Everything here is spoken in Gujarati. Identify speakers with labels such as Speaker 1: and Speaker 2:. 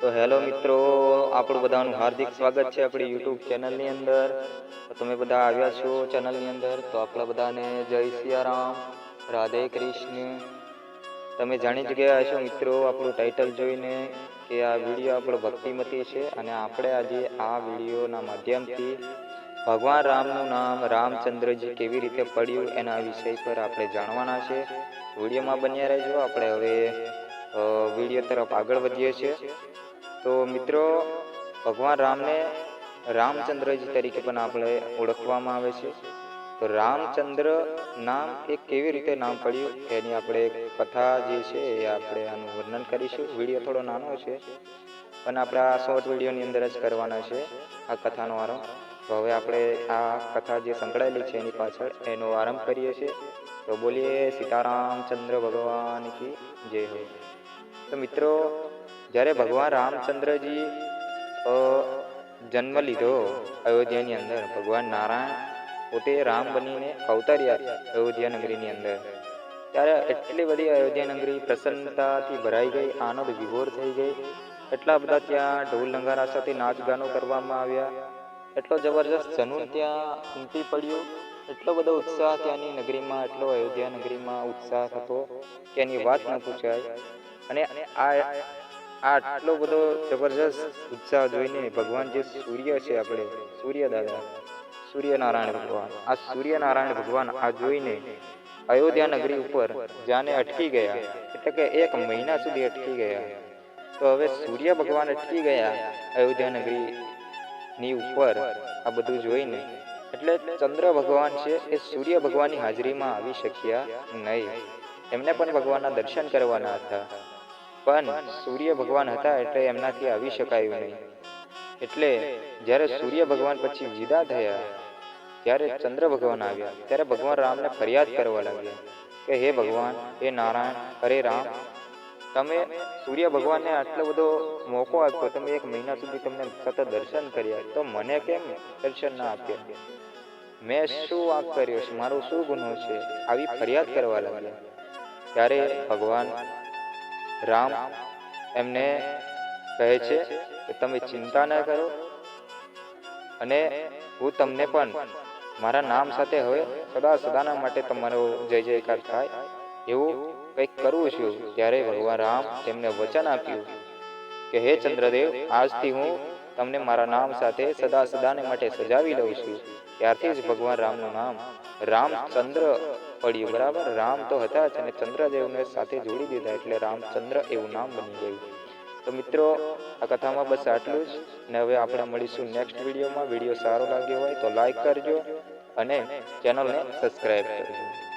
Speaker 1: તો હેલો મિત્રો, આપણું બધાનું હાર્દિક સ્વાગત છે આપણી યુટ્યુબ ચેનલની અંદર. તમે બધા આવ્યા છો ચેનલની અંદર, તો આપણા બધાને જય સિયારામ રાધે કૃષ્ણ. તમે જાણી જ ગયા હશો મિત્રો, આપણું ટાઇટલ જોઈને કે આ વીડિયો આપણો ભક્તિમતી છે અને આપણે આજે આ વિડીયોના માધ્યમથી ભગવાન રામનું નામ રામચંદ્રજી કેવી રીતે પડ્યું એના વિષય પર આપણે જાણવાના છે. વિડીયોમાં બન્યા રહેજો. આપણે હવે વીડિયો તરફ આગળ વધીએ છીએ. તો મિત્રો, ભગવાન રામને રામચંદ્રજી તરીકે પણ આપણે ઓળખવામાં આવે છે. તો રામચંદ્ર નામ એ કેવી રીતે નામ પડ્યું, એની આપણે એક કથા જે છે એ આપણે આનું વર્ણન કરીશું. વીડિયો થોડો નાનો છે, પણ આપણે આ શોર્ટ વિડીયોની અંદર જ કરવાના છે, આ કથાનો આરંભ. તો હવે આપણે આ કથા જે સંકળાયેલી છે એની પાછળ એનો આરંભ કરીએ છીએ. તો બોલીએ, સીતારામચંદ્ર ભગવાન કી જય હો. તો મિત્રો જ્યારે ભગવાન રામચંદ્રજી જન્મ લીધો અયોધ્યાની અંદર, ભગવાન નારાયણ પોતે રામ બનીને અવતર્યા અયોધ્યા નગરીની અંદર. ત્યારે એટલી બધી અયોધ્યા નગરી પ્રસન્નતાથી ભરાઈ ગઈ, આનંદ વિભોર થઈ ગઈ. એટલા બધા ત્યાં ઢોલ નગારા સાથે નાચ ગાનો કરવામાં આવ્યા. એટલો જબરજસ્ત જનૂન ત્યાં ઉમટી પડ્યું. એટલો બધો ઉત્સાહ ત્યાંની નગરીમાં, એટલો અયોધ્યા નગરીમાં ઉત્સાહ હતો કે એની વાત ન પૂછાય. અને આ આટલો બધો જબરજસ્ત ઉત્સાહ જોઈને ભગવાન જે સૂર્ય છે આપણે સૂર્ય દાદા સૂર્યનારાયણ ભગવાન, આ સૂર્યનારાયણ ભગવાન આ જોઈને અયોધ્યા નગરી ઉપર જાને અટકી ગયા, એટલે કે એક મહિના સુધી અટકી ગયા. તો હવે સૂર્ય ભગવાન અટકી ગયા અયોધ્યા નગરી ની ઉપર આ બધું જોઈને, એટલે ચંદ્ર ભગવાન છે એ સૂર્ય ભગવાનની હાજરીમાં આવી શક્યા નહીં. એમને પણ ભગવાનના દર્શન કરવાના હતા. પણ સૂર્ય ભગવાન હતા એટલે એમનાથી આવી શકાયું નહીં. એટલે જ્યારે સૂર્ય ભગવાન પછી વિદા થયા, ત્યારે ચંદ્ર ભગવાન આવ્યા. ત્યારે ભગવાન રામને ફરિયાદ કરવા લાગ્યા કે, હે ભગવાન, હે નારાયણ, હરે રામ, તમે સૂર્ય ભગવાનને આટલો બધો મોકો આપ્યો, તમે એક મહિના સુધી તમને સતત દર્શન કર્યા, તો મને કેમ દર્શન ના આપ્યા? મેં શું વાંક કર્યો છે? મારો શું ગુનો છે? આવી ફરિયાદ કરવા લાગ્યા. ત્યારે ભગવાન રામ એમને કહે છે કે તમે ચિંતા ન કરો. અને હું તમને પણ મારા નામ સાથે હવે સદા સદાના માટે તમારો જય જયકાર થાય એવું કંઈક કરવું છું. ત્યારે ભગવાન રામ તેમને વચન આપ્યું કે, હે ચંદ્રદેવ, આજથી હું તમને મારા નામ સાથે સદા સદાને માટે સજાવી લઉં છું. ત્યારથી જ ભગવાન રામનું નામ રામચંદ્ર પડ્યું, બરાબર? રામ તો હતા જ અને ચંદ્રદેવને સાથે જોડી દીધા એટલે રામચંદ્ર એવું નામ બની ગયું. તો મિત્રો, આ કથામાં બસ આટલું જ. ને હવે આપણે મળીશું નેક્સ્ટ વિડીયોમાં. વીડિયો સારો લાગ્યો હોય તો લાઈક કરજો અને ચેનલને સબસ્ક્રાઈબ કરજો.